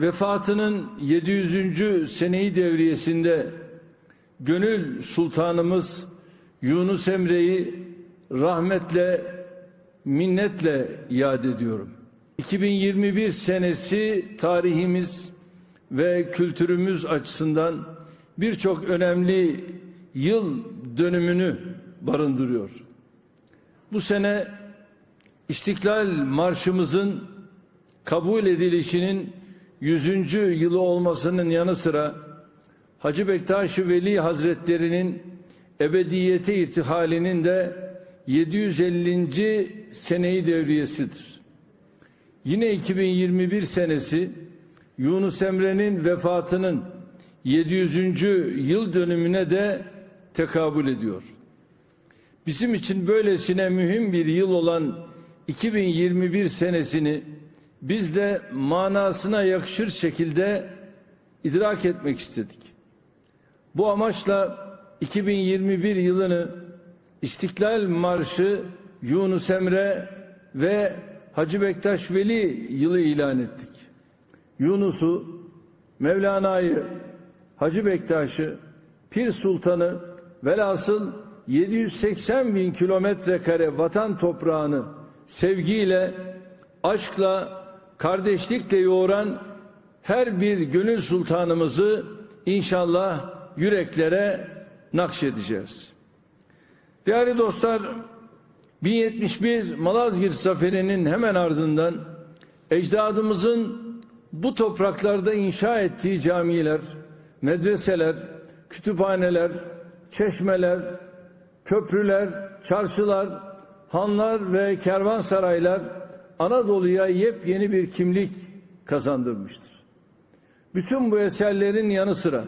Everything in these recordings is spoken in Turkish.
vefatının 700. seneyi devriyesinde gönül sultanımız Yunus Emre'yi rahmetle, minnetle yad ediyorum. 2021 senesi tarihimiz ve kültürümüz açısından birçok önemli yıl dönümünü barındırıyor. Bu sene İstiklal Marşımızın kabul edilişinin 100. yılı olmasının yanı sıra Hacı Bektaş Veli Hazretleri'nin ebediyete irtihalinin de 750. seneyi devriyesidir. Yine 2021 senesi Yunus Emre'nin vefatının 700. yıl dönümüne de tekabül ediyor. Bizim için böylesine mühim bir yıl olan 2021 senesini biz de manasına yakışır şekilde idrak etmek istedik. Bu amaçla 2021 yılını İstiklal Marşı, Yunus Emre ve Hacı Bektaş Veli yılı ilan ettik. Yunus'u, Mevlana'yı, Hacı Bektaş'ı, Pir Sultan'ı velhasıl 780 bin kilometre kare vatan toprağını sevgiyle, aşkla, kardeşlikle yoğuran her bir gönül sultanımızı inşallah yüreklere nakşedeceğiz. Değerli dostlar, 1071 Malazgirt Zaferi'nin hemen ardından ecdadımızın bu topraklarda inşa ettiği camiler, medreseler, kütüphaneler, çeşmeler, köprüler, çarşılar, hanlar ve kervansaraylar Anadolu'ya yepyeni bir kimlik kazandırmıştır. Bütün bu eserlerin yanı sıra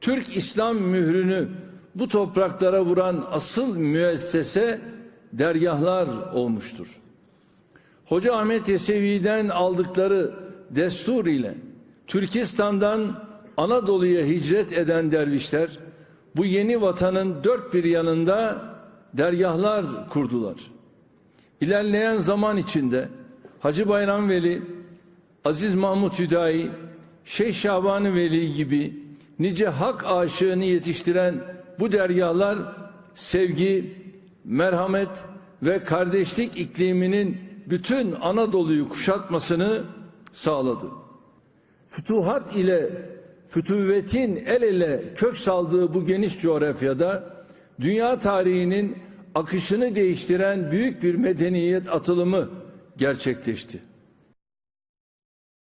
Türk İslam mührünü bu topraklara vuran asıl müessese dergahlar olmuştur. Hoca Ahmet Yesevi'den aldıkları destur ile Türkistan'dan Anadolu'ya hicret eden dervişler bu yeni vatanın dört bir yanında dergahlar kurdular. İlerleyen zaman içinde Hacı Bayram Veli, Aziz Mahmut Hüdayi, Şeyh Şaban Veli gibi nice hak aşığını yetiştiren bu dergahlar sevgi, merhamet ve kardeşlik ikliminin bütün Anadolu'yu kuşatmasını sağladı. Fütuhat ile fütüvvetin el ele kök saldığı bu geniş coğrafyada dünya tarihinin akışını değiştiren büyük bir medeniyet atılımı gerçekleşti.